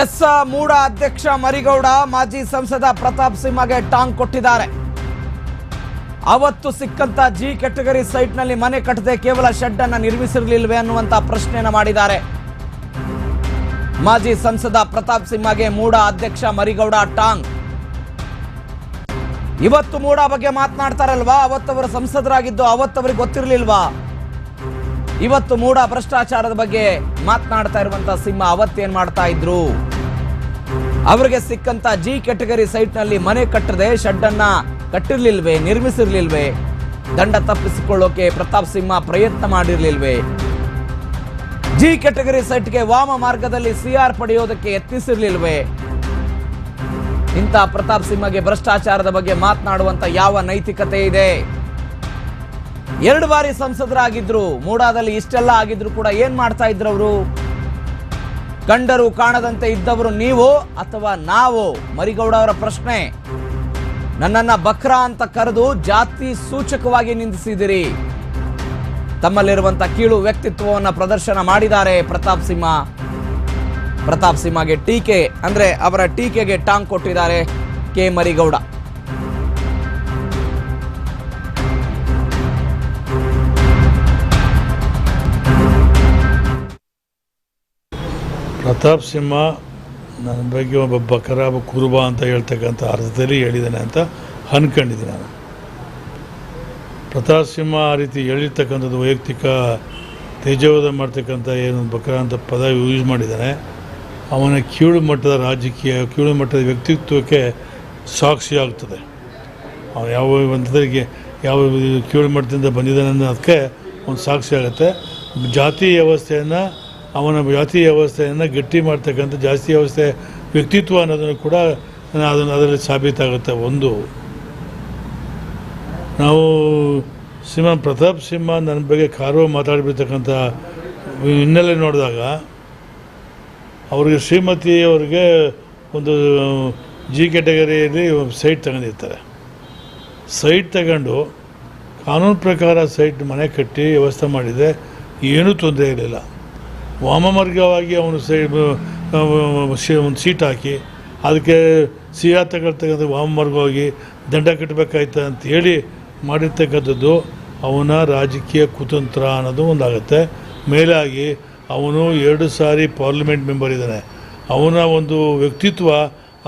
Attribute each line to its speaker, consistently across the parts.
Speaker 1: S ಮೂಡ ಅಧ್ಯಕ್ಷ ಮರಿಗೌಡ ಮಾಜಿ ಸಂಸದ ಪ್ರತಾಪ್ ಸಿಂಹಗೆ ಟಾಂಗ್ ಕೊಟ್ಟಿದ್ದಾರೆ. ಅವತ್ತು ಸಿಕ್ಕಂತ ಜಿ ಕೆಟಗರಿ ಸೈಟ್ನಲ್ಲಿ ಮನೆ ಕಟ್ಟದೆ ಕೇವಲ ಶೆಡ್ ಅನ್ನು ನಿರ್ಮಿಸಿರಲಿಲ್ವೇ ಅನ್ನುವಂತ ಪ್ರಶ್ನೆಯನ್ನು ಮಾಡಿದ್ದಾರೆ. ಮಾಜಿ ಸಂಸದ ಪ್ರತಾಪ್ ಸಿಂಹಗೆ ಮೂಡ ಅಧ್ಯಕ್ಷ ಮರಿಗೌಡ ಟಾಂಗ್. ಇವತ್ತು ಮೂಡ ಬಗ್ಗೆ ಮಾತನಾಡ್ತಾರಲ್ವಾ? ಅವತ್ತವರು ಸಂಸದರಾಗಿದ್ದು ಅವತ್ತವರಿಗೆ ಗೊತ್ತಿರಲಿಲ್ವಾ? ಇವತ್ತು ಮೂಡ ಭ್ರಷ್ಟಾಚಾರದ ಬಗ್ಗೆ ಮಾತನಾಡ್ತಾ ಇರುವಂತ ಸಿಂಹ ಅವತ್ತೇನ್ ಮಾಡ್ತಾ ಇದ್ರು? ಅವರಿಗೆ ಸಿಕ್ಕಂತ ಜಿ ಕೆಟಗರಿ ಸೈಟ್ನಲ್ಲಿ ಮನೆ ಕಟ್ಟದೆ ಶೆಡ್ ಅನ್ನ ಕಟ್ಟಿರ್ಲಿಲ್ವೇ, ನಿರ್ಮಿಸಿರ್ಲಿಲ್ವೇ? ದಂಡ ತಪ್ಪಿಸಿಕೊಳ್ಳೋಕೆ ಪ್ರತಾಪ್ ಸಿಂಹ ಪ್ರಯತ್ನ ಮಾಡಿರ್ಲಿಲ್ವೇ? ಜಿ ಕೆಟಗರಿ ಸೈಟ್ಗೆ ವಾಮ ಮಾರ್ಗದಲ್ಲಿ ಸಿಆರ್ ಪಡೆಯೋದಕ್ಕೆ ಯತ್ನಿಸಿರ್ಲಿಲ್ವೇ? ಇಂಥ ಪ್ರತಾಪ್ ಸಿಂಹಗೆ ಭ್ರಷ್ಟಾಚಾರದ ಬಗ್ಗೆ ಮಾತನಾಡುವಂತ ಯಾವ ನೈತಿಕತೆ ಇದೆ? ಎರಡು ಬಾರಿ ಸಂಸದರಾಗಿದ್ರು, ಮೂಡಾದಲ್ಲಿ ಇಷ್ಟೆಲ್ಲ ಆಗಿದ್ರು ಕೂಡ ಏನ್ ಮಾಡ್ತಾ ಇದ್ರು ಅವರು? ಕಂಡರು ಕಾಣದಂತೆ ಇದ್ದವರು ನೀವು ಅಥವಾ ನಾವು? ಮರಿಗೌಡ ಅವರ ಪ್ರಶ್ನೆ. ನನ್ನನ್ನ ಬಕ್ರಾ ಅಂತ ಕರೆದು ಜಾತಿ ಸೂಚಕವಾಗಿ ನಿಂದಿಸಿದಿರಿ. ತಮ್ಮಲ್ಲಿರುವಂತ ಕೀಳು ವ್ಯಕ್ತಿತ್ವವನ್ನು ಪ್ರದರ್ಶನ ಮಾಡಿದ್ದಾರೆ ಪ್ರತಾಪ್ ಸಿಂಹ. ಪ್ರತಾಪ್ ಸಿಂಹಗೆ ಟೀಕೆ, ಅಂದ್ರೆ ಅವರ ಟೀಕೆಗೆ ಟಾಂಗ್ ಕೊಟ್ಟಿದ್ದಾರೆ ಕೆ ಮರಿಗೌಡ.
Speaker 2: ಪ್ರತಾಪ್ ಸಿಂಹ ನನ್ನ ಬಗ್ಗೆ ಒಬ್ಬ ಬಕರ ಒಬ್ಬ ಕುರುಬ ಅಂತ ಹೇಳ್ತಕ್ಕಂಥ ಅರ್ಥದಲ್ಲಿ ಹೇಳಿದ್ದಾನೆ ಅಂತ ಅನ್ಕೊಂಡಿದ್ದೀನಿ ನಾನು. ಪ್ರತಾಪ್ ಸಿಂಹ ಆ ರೀತಿ ಹೇಳಿರ್ತಕ್ಕಂಥದ್ದು ವೈಯಕ್ತಿಕ ತೇಜವಾದ ಮಾಡ್ತಕ್ಕಂಥ ಏನು ಬಕರ ಅಂತ ಪದ ಯೂಸ್ ಮಾಡಿದ್ದಾನೆ. ಅವನ ಕೀಳು ಮಟ್ಟದ ರಾಜಕೀಯ, ಕೀಳು ಮಟ್ಟದ ವ್ಯಕ್ತಿತ್ವಕ್ಕೆ ಸಾಕ್ಷಿ ಆಗ್ತದೆ. ಅವನು ಯಾವ ಒಂದರಿಗೆ ಯಾವ ಕೀಳು ಮಟ್ಟದಿಂದ ಬಂದಿದ್ದಾನೆ ಅನ್ನೋದಕ್ಕೆ ಒಂದು ಸಾಕ್ಷಿ ಆಗುತ್ತೆ. ಜಾತಿ ವ್ಯವಸ್ಥೆಯನ್ನು ಅವನ ಜಾತಿ ವ್ಯವಸ್ಥೆಯನ್ನು ಗಟ್ಟಿ ಮಾಡ್ತಕ್ಕಂಥ ಜಾಸ್ತಿ ವ್ಯವಸ್ಥೆ ವ್ಯಕ್ತಿತ್ವ ಅನ್ನೋದನ್ನು ಕೂಡ ಅದನ್ನು ಅದರಲ್ಲಿ ಸಾಬೀತಾಗುತ್ತೆ. ಒಂದು. ನಾವು ಸಿಂಹ ಪ್ರತಾಪ್ ಸಿಂಹ ನನ್ನ ಬಗ್ಗೆ ಕಾರು ಮಾತಾಡಿಬಿಡ್ತಕ್ಕಂಥ ಹಿನ್ನೆಲೆ ನೋಡಿದಾಗ ಅವ್ರಿಗೆ ಶ್ರೀಮತಿ ಅವ್ರಿಗೆ ಒಂದು ಜಿ ಕ್ಯಾಟಗರಿಯಲ್ಲಿ ಸೈಟ್ ತಗೊಂಡಿರ್ತಾರೆ. ಸೈಟ್ ತಗೊಂಡು ಕಾನೂನು ಪ್ರಕಾರ ಸೈಟ್ ಮನೆ ಕಟ್ಟಿ ವ್ಯವಸ್ಥೆ ಮಾಡಿದೆ ಏನೂ ತೊಂದರೆ ಇರಲಿಲ್ಲ. ವಾಮಮಾರ್ಗವಾಗಿ ಅವನು ಒಂದು ಸೀಟ್ ಹಾಕಿ ಅದಕ್ಕೆ ಸಿಹಾ ತಗೊಳ್ತಕ್ಕಂಥ ವಾಮಮಾರ್ಗವಾಗಿ ದಂಡ ಕಟ್ಟಬೇಕಾಯ್ತು ಅಂತ ಹೇಳಿ ಮಾಡಿರ್ತಕ್ಕಂಥದ್ದು ಅವನ ರಾಜಕೀಯ ಕುತಂತ್ರ ಅನ್ನೋದು ಒಂದಾಗುತ್ತೆ. ಮೇಲಾಗಿ ಅವನು ಎರಡು ಸಾರಿ ಪಾರ್ಲಿಮೆಂಟ್ ಮೆಂಬರ್ ಇದ್ದಾನೆ. ಅವನ ಒಂದು ವ್ಯಕ್ತಿತ್ವ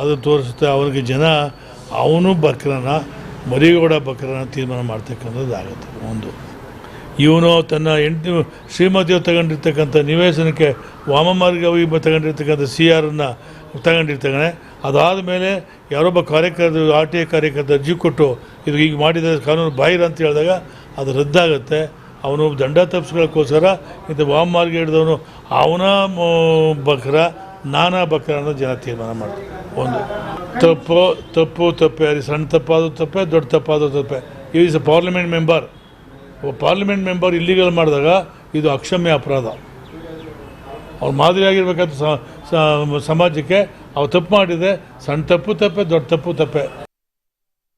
Speaker 2: ಅದು ತೋರಿಸುತ್ತೆ. ಅವನಿಗೆ ಜನ, ಅವನು ಬಕ್ರನ, ಮರಿಗೌಡ ಬಕ್ರನ ತೀರ್ಮಾನ ಮಾಡ್ತಕ್ಕಂಥದ್ದಾಗುತ್ತೆ ಒಂದು. ಇವನು ತನ್ನ ಹೆಂಡತಿ ಶ್ರೀಮತಿಯು ತಗೊಂಡಿರ್ತಕ್ಕಂಥ ನಿವೇಶನಕ್ಕೆ ವಾಮಮಾರ್ಗವಾಗಿ ತಗೊಂಡಿರ್ತಕ್ಕಂಥ ಸಿ ಆರನ್ನು ತಗೊಂಡಿರ್ತಾನೆ. ಅದಾದ ಮೇಲೆ ಯಾರೊಬ್ಬ ಕಾರ್ಯಕರ್ತ, ಆರ್ ಟಿ ಐ ಕಾರ್ಯಕರ್ತ ಅರ್ಜಿ ಕೊಟ್ಟು ಇದು ಈಗ ಮಾಡಿದ ಕಾನೂನು ಬಾಹಿರ ಅಂತ ಹೇಳಿದಾಗ ಅದು ರದ್ದಾಗುತ್ತೆ. ಅವನು ದಂಡ ತಪ್ಪಿಸ್ಕೊಳ್ಳೋಕ್ಕೋಸ್ಕರ ಇಂಥ ವಾಮಮಾರ್ಗ ಹಿಡಿದವನು ಅವನ ಬಕ್ರ, ನಾನಾ ಬಕ್ರ ಅನ್ನೋ ಜನ ತೀರ್ಮಾನ ಮಾಡ್ತಾರೆ ಒಂದು. ತಪ್ಪು ತಪ್ಪು, ತಪ್ಪೆ ಅದು ಸಣ್ಣ ತಪ್ಪಾದರೂ ತಪ್ಪೆ, ದೊಡ್ಡ ತಪ್ಪಾದರೂ ತಪ್ಪೆ. Is a parliament member parliament member illegal ಮಾಡಿದಾಗ ಇದು ಅಕ್ಷಮ್ಯ ಅಪರಾಧ. ಅವ್ರು ಮಾದರಿಯಾಗಿರ್ಬೇಕಾದ ಸಮಾಜಕ್ಕೆ ಅವ್ರು ತಪ್ಪು ಮಾಡಿದೆ ಸಣ್ಣ ತಪ್ಪು ತಪ್ಪೆ ದೊಡ್ಡ ತಪ್ಪು ತಪ್ಪೆ.